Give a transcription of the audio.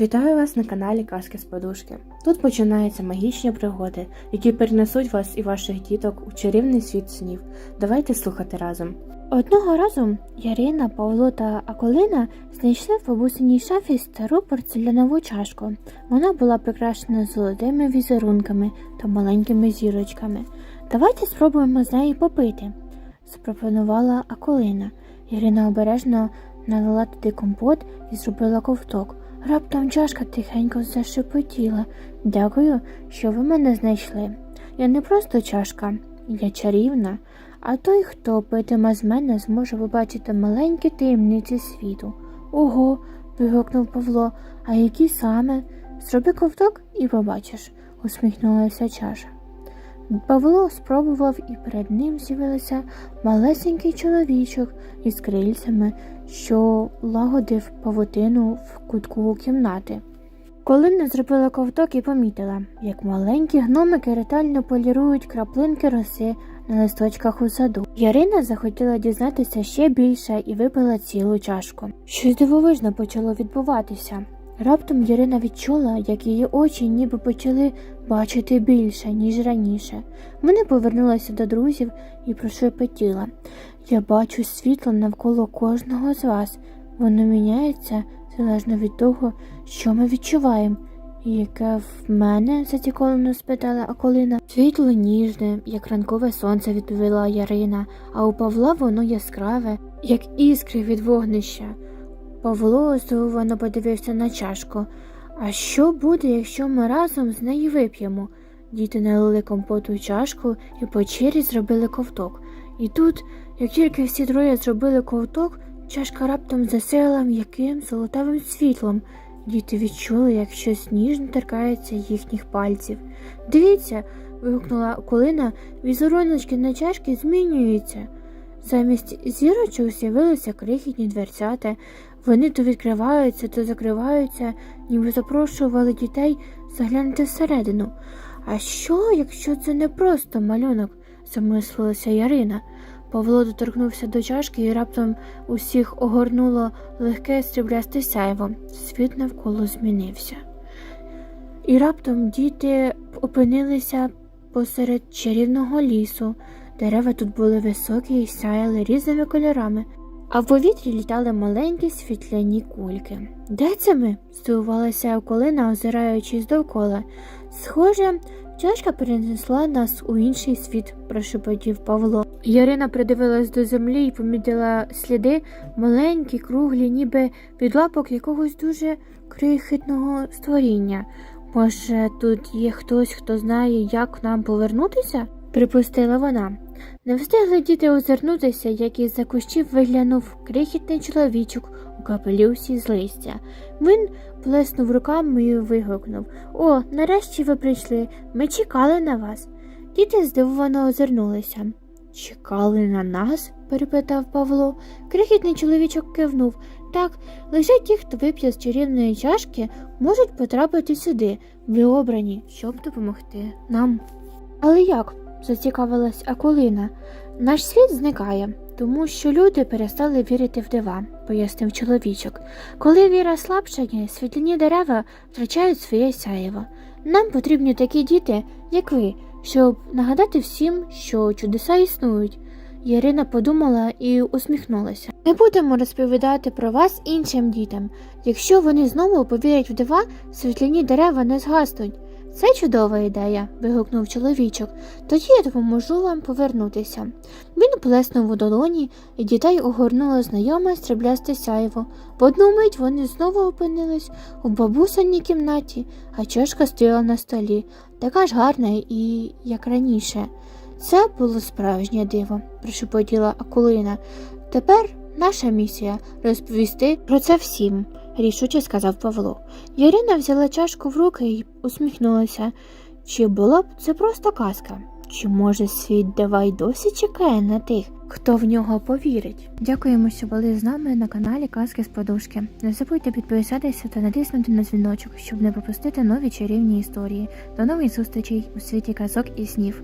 Вітаю вас на каналі Казки з Подушки. Тут починаються магічні пригоди, які перенесуть вас і ваших діток у чарівний світ снів. Давайте слухати разом. Одного разу Ярина, Павло та Аколина знайшли в бабусиній шафі стару порцелянову чашку. Вона була прикрашена золотими візерунками та маленькими зірочками. Давайте спробуємо з неї попити, запропонувала Аколина. Ярина обережно налила туди компот і зробила ковток. Раптом чашка тихенько зашепотіла. Дякую, що ви мене знайшли. Я не просто чашка, я чарівна. А той, хто питиме з мене, зможе побачити маленькі таємниці світу. Ого, вигукнув Павло, а які саме? Зроби ковток і побачиш, усміхнулася чаша. Павло спробував, і перед ним з'явився малесенький чоловічок із крильцями, що лагодив павутину в кутку кімнати. Колина зробила ковток і помітила, як маленькі гномики ретельно полірують краплинки роси на листочках у саду. Ярина захотіла дізнатися ще більше і випила цілу чашку. Щось дивовижне почало відбуватися. Раптом Ярина відчула, як її очі ніби почали бачити більше, ніж раніше. Вони повернулися до друзів і прошепотіла. Я бачу світло навколо кожного з вас. Воно міняється залежно від того, що ми відчуваємо. Яке в мене? зацікавлено спитала Аколина. Світло ніжне, як ранкове сонце, відповіла Ярина, а у Павла воно яскраве, як іскри від вогнища. Павло здивовано подивився на чашку. А що буде, якщо ми разом з нею вип'ємо? Діти налили компоту в чашку і по чері зробили ковток. І тут, як тільки всі троє зробили ковток, чашка раптом засяяла м'яким золотавим світлом. Діти відчули, як щось ніжно торкається їхніх пальців. Дивіться, вигукнула Колина, візеруночки на чашки змінюються. Замість зірочок з'явилися крихітні дверцята. Вони то відкриваються, то закриваються, ніби запрошували дітей заглянути всередину. А що, якщо це не просто малюнок? замислилася Ярина. Павло доторкнувся до чашки і раптом усіх огорнуло легке сріблясте сяйво. Світ навколо змінився. І раптом діти опинилися посеред чарівного лісу. Дерева тут були високі і сяяли різними кольорами, а в повітрі літали маленькі світляні кульки. Де це ми? здивувалася Околина, озираючись довкола. Схоже, чашка перенесла нас у інший світ, прошепотів Павло. Ярина придивилась до землі і помітила сліди маленькі, круглі, ніби від лапок якогось дуже крихітного створіння. Може, тут є хтось, хто знає, як нам повернутися? припустила вона. Не встигли діти озирнутися, як із за кущів виглянув крихітний чоловічок у капелюсі з листя. Він плеснув руками і вигукнув О, нарешті ви прийшли. Ми чекали на вас. Діти здивовано озирнулися. Чекали на нас? перепитав Павло. Крихітний чоловічок кивнув. Так, лише ті, хто вип'є з чарівної чашки, можуть потрапити сюди, ви обрані, щоб допомогти нам. Але як? Зацікавилась Акулина. Наш світ зникає, тому що люди перестали вірити в дива, пояснив чоловічок. Коли віра слабшає, світляні дерева втрачають своє сяєво. Нам потрібні такі діти, як ви, щоб нагадати всім, що чудеса існують. Ярина подумала і усміхнулася. Ми будемо розповідати про вас іншим дітям. Якщо вони знову повірять в дива, світляні дерева не згаснуть. Це чудова ідея, вигукнув чоловічок. Тоді я допоможу вам повернутися. Він плеснув у долоні, і дітей огорнуло знайоме стріблясте сяйво. В одну мить вони знову опинились у бабусиній кімнаті, а чашка стояла на столі, така ж гарна і як раніше. Це було справжнє диво, прошепотіла Акулина. Тепер наша місія розповісти про це всім, рішуче сказав Павло. Ярина взяла чашку в руки і усміхнулася. Чи була б це просто казка? Чи може світ давай досі чекає на тих, хто в нього повірить? Дякуємо, що були з нами на каналі Казки з Подушки. Не забудьте підписатися та натиснути на дзвіночок, щоб не пропустити нові чарівні історії. До нових зустрічей у світі казок і снів.